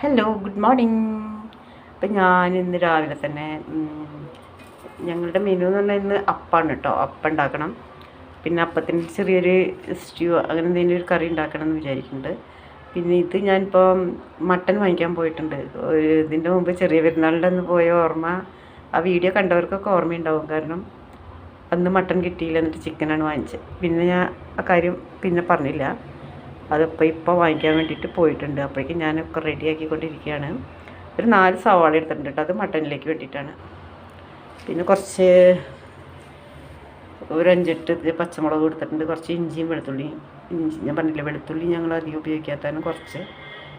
Hello good morning അപ്പം ഞാൻ ഇന്ന് രാവിലെ തന്നെ ഞങ്ങളുടെ മെനു എന്ന് പറഞ്ഞാൽ ഇന്ന് അപ്പാണ് കേട്ടോ അപ്പം ഉണ്ടാക്കണം പിന്നെ അപ്പത്തിന് ചെറിയൊരു സ്റ്റ്യൂ അങ്ങനെ എന്തെങ്കിലും ഒരു കറി ഉണ്ടാക്കണം എന്ന് വിചാരിക്കുന്നുണ്ട് പിന്നെ ഇത് ഞാനിപ്പോൾ മട്ടൻ വാങ്ങിക്കാൻ പോയിട്ടുണ്ട്. ഒരു ഇതിന്റെ മുമ്പ് ചെറിയ പെരുന്നാളിന്റെ അന്ന് പോയ ഓർമ്മ ആ വീഡിയോ കണ്ടവർക്കൊക്കെ ഓർമ്മയുണ്ടാവും. കാരണം അന്ന് മട്ടൻ കിട്ടിയില്ല എന്നിട്ട് ചിക്കനാണ് വാങ്ങിച്ചത് പിന്നെ ഞാൻ ആ കാര്യം പിന്നെ പറഞ്ഞില്ല. അതിപ്പോൾ ഇപ്പോൾ വാങ്ങിക്കാൻ വേണ്ടിയിട്ട് പോയിട്ടുണ്ട്. അപ്പോഴേക്കും ഞാനൊക്കെ റെഡിയാക്കിക്കൊണ്ടിരിക്കുകയാണ് ഒരു നാല് സവാള എടുത്തിട്ടുണ്ട് കേട്ടോ. അത് മട്ടനിലേക്ക് വേണ്ടിയിട്ടാണ്. പിന്നെ കുറച്ച് ഒരു അഞ്ചെട്ട് പച്ചമുളക് എടുത്തിട്ടുണ്ട്. കുറച്ച് ഇഞ്ചിയും വെളുത്തുള്ളിയും ഇഞ്ചി ഞാൻ പറഞ്ഞില്ല വെളുത്തുള്ളി ഞങ്ങൾ അധികം ഉപയോഗിക്കാത്തതാണ് കുറച്ച്.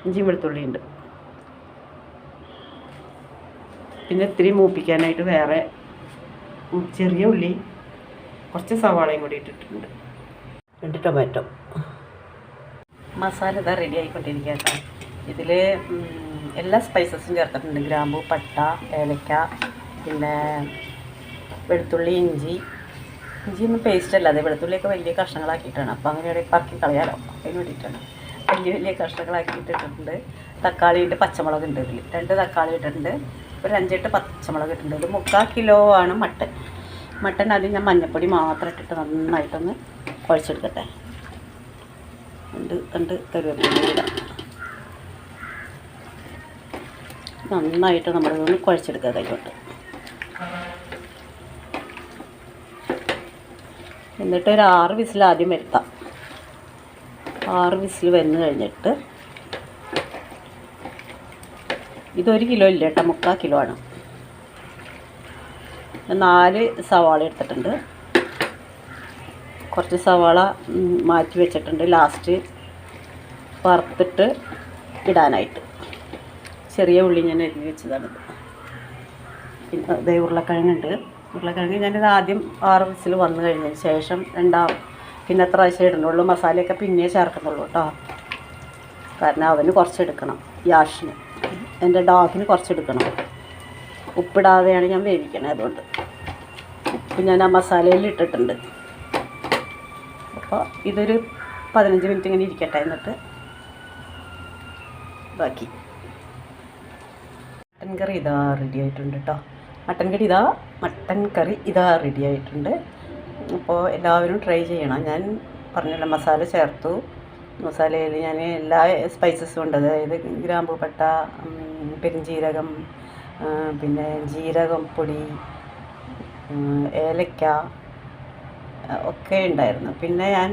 ഇഞ്ചിയും വെളുത്തുള്ളി ഉണ്ട്. പിന്നെ ഇത്തിരി മൂപ്പിക്കാനായിട്ട് വേറെ ചെറിയ ഉള്ളി കുറച്ച് സവാളയും കൂടി ഇട്ടിട്ടുണ്ട്. രണ്ട് ടൊമാറ്റോ മസാല ഇതാ റെഡി ആയിക്കൊണ്ടിരിക്കുക കേട്ടോ ഇതിൽ എല്ലാ സ്പൈസസും ചേർത്തിട്ടുണ്ട്. ഗ്രാമ്പു പട്ട ഏലക്ക പിന്നെ വെളുത്തുള്ളി ഇഞ്ചി. ഇഞ്ചി ഒന്നും പേസ്റ്റ് അല്ലാതെ വെളുത്തുള്ളിയൊക്കെ വലിയ കഷ്ണങ്ങളാക്കിയിട്ടാണ്. അപ്പോൾ അങ്ങനെ ഇവിടെ പറക്കി കളയാലോ. അതിന് വേണ്ടിയിട്ടാണ്. വലിയ വലിയ കഷ്ണങ്ങളാക്കി ഇട്ടിട്ടുണ്ട് തക്കാളി ഉണ്ട് പച്ചമുളക് ഉണ്ട് ഇതിൽ രണ്ട് തക്കാളി ഇട്ടിട്ടുണ്ട്. ഒരു അഞ്ചെട്ട് പച്ചമുളക് ഇട്ടിട്ടുണ്ട്. ഇത് മുക്കാൽ കിലോ ആണ് മട്ടൻ. മട്ടൻ ആദ്യം ഞാൻ മഞ്ഞപ്പൊടി മാത്രം ഇട്ടിട്ട് നന്നായിട്ടൊന്ന് കുഴച്ചെടുക്കട്ടെ. രണ്ട് രണ്ട് കരുവേപ്പില ഇടാം നന്നായിട്ട് നമ്മളിതൊന്ന് കുഴച്ചെടുക്കുക കൈകൊണ്ട്. എന്നിട്ട് ഒരു ആറ് വിസിൽ ആദ്യം വരുത്താം. ആറ് വിസിൽ വന്നു കഴിഞ്ഞിട്ട് ഇതൊരു കിലോ ഇല്ല കേട്ടോ മുക്കാൽ കിലോ ആണ്. നാല് സവാള എടുത്തിട്ടുണ്ട്. കുറച്ച് സവാള മാറ്റി വെച്ചിട്ടുണ്ട്. ലാസ്റ്റ് വറുത്തിട്ട് ഇടാനായിട്ട്. ചെറിയ ഉള്ളി ഞാൻ അരിഞ്ഞ് വെച്ചതാണിത്. പിന്നെ അതേ ഉരുളക്കിഴങ്ങുണ്ട്. ഉരുളക്കിഴങ്ങ് ഞാനിത് ആദ്യം ആറ് വിസിൽ വന്നു കഴിഞ്ഞതിന് ശേഷം രണ്ടാം പിന്നെ എത്ര ആഴ്ച ഇടുന്നുള്ളൂ മസാലയൊക്കെ പിന്നെ ചേർക്കുന്നുള്ളൂ കേട്ടോ കാരണം അവന് കുറച്ചെടുക്കണം യാഷിന് എന്റെ ഡോഗിന് കുറച്ചെടുക്കണം. ഉപ്പിടാതെയാണ് ഞാൻ വേവിക്കണത് അതുകൊണ്ട്. ഉപ്പ് ഞാൻ ആ മസാലയിൽ ഇട്ടിട്ടുണ്ട്. അപ്പോൾ ഇതൊരു പതിനഞ്ച് മിനിറ്റ് ഇങ്ങനെ ഇരിക്കട്ടെ എന്നിട്ട് ബാക്കി. മട്ടൻ കറി ഇതാ റെഡി ആയിട്ടുണ്ട് കേട്ടോ മട്ടൻ കറി ഇതാ മട്ടൻ കറി ഇതാ റെഡി ആയിട്ടുണ്ട്. അപ്പോൾ എല്ലാവരും ട്രൈ ചെയ്യണം. ഞാൻ പറഞ്ഞല്ലോ മസാല ചേർത്തു. മസാലയിൽ ഞാൻ എല്ലാ സ്പൈസസും ഉണ്ട്. അതായത് ഗ്രാമ്പു പട്ട ഉം, പെരുംജീരകം പിന്നെ ജീരകം പൊടി ഏലക്ക ഒക്കെ ഉണ്ടായിരുന്നു. പിന്നെ ഞാൻ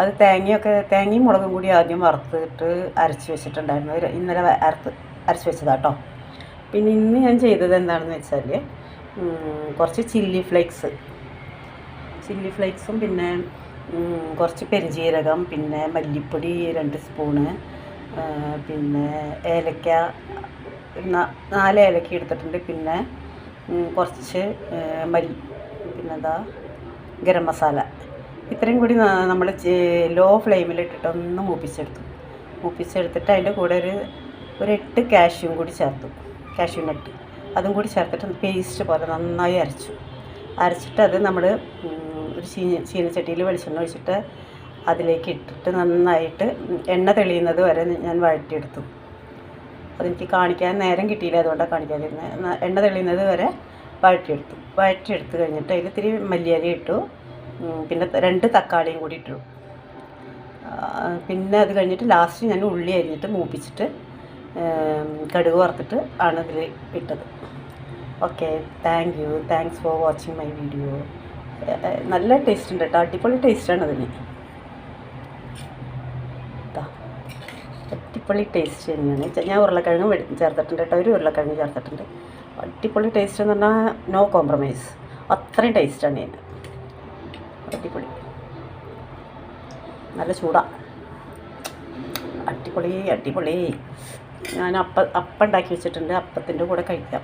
അത് തേങ്ങയൊക്കെ തേങ്ങയും മുളകും കൂടി ആദ്യം വറുത്തിട്ട് അരച്ച് വെച്ചിട്ടുണ്ടായിരുന്നു. ഇന്നലെ അരത്ത് അരച്ച് വെച്ചതാട്ടോ പിന്നെ ഇന്ന് ഞാൻ ചെയ്തത് എന്താണെന്ന് വെച്ചാൽ കുറച്ച് ചില്ലി ഫ്ലേക്സ്. ചില്ലി ഫ്ലേക്സും പിന്നെ കുറച്ച് പെരുംജീരകം പിന്നെ മല്ലിപ്പൊടി രണ്ട് സ്പൂണ് പിന്നെ ഏലക്ക നാല് ഏലക്ക എടുത്തിട്ടുണ്ട്. പിന്നെ കുറച്ച് മല്ലി പിന്നെന്താ ഗരം മസാല. ഇത്രയും കൂടി നമ്മൾ ലോ ഫ്ലെയിമിലിട്ടിട്ട് ഒന്ന് മൂപ്പിച്ചെടുത്തു. മൂപ്പിച്ചെടുത്തിട്ട് അതിന്റെ കൂടെ ഒരു ഒരു എട്ട് കാഷ്യൂം കൂടി ചേർത്തു. Cashew nut. അതും കൂടി ചേർത്തിട്ട് പേസ്റ്റ് പോലെ നന്നായി അരച്ചു. അരച്ചിട്ട് അത് നമ്മൾ ഒരു ചീന ചീനച്ചട്ടിയിൽ വെളിച്ചെണ്ണ ഒഴിച്ചിട്ട് അതിലേക്ക് ഇട്ടിട്ട് നന്നായിട്ട് എണ്ണ തെളിയുന്നത് വരെ ഞാൻ വഴറ്റിയെടുത്തു. അതെനിക്ക് കാണിക്കാൻ നേരം കിട്ടിയില്ല. അതുകൊണ്ടാണ് കാണിക്കാതിരുന്നത് എണ്ണ തെളിയുന്നത് വരെ വഴറ്റിയെടുത്തു. വഴറ്റിയെടുത്ത് കഴിഞ്ഞിട്ട് അതിൽ ഇത്തിരി മല്ലിയരി ഇട്ടു. പിന്നെ രണ്ട് തക്കാളിയും കൂടി ഇട്ടു. പിന്നെ അത് കഴിഞ്ഞിട്ട് ലാസ്റ്റ് ഞാൻ ഉള്ളി അരിഞ്ഞിട്ട് മൂപ്പിച്ചിട്ട് കടുക് വറുത്തിട്ട് ആണ് ഇതിൽ ഇട്ടത്. Okay thank you thanks for watching my video നല്ല ടേസ്റ്റ് ഉണ്ട് കേട്ടോ അടിപൊളി ടേസ്റ്റാണ് അതിന്. അടിപൊളി ടേസ്റ്റ് തന്നെയാണ്. ഞാൻ ഉരുളക്കിഴങ്ങ് ചേർത്തിട്ടുണ്ട് കേട്ടോ ഒരു ഉരുളക്കിഴങ്ങ് ചേർത്തിട്ടുണ്ട്. അടിപൊളി ടേസ്റ്റ് എന്ന് പറഞ്ഞാൽ നോ കോംപ്രമൈസ് അത്രയും ടേസ്റ്റാണ് ഇതിന് അടിപൊളി. നല്ല ചൂടാ. അടിപൊളി അടിപൊളി. ഞാൻ അപ്പം അപ്പം ഉണ്ടാക്കി വെച്ചിട്ടുണ്ട്. അപ്പത്തിന്റെ കൂടെ കഴിക്കാം.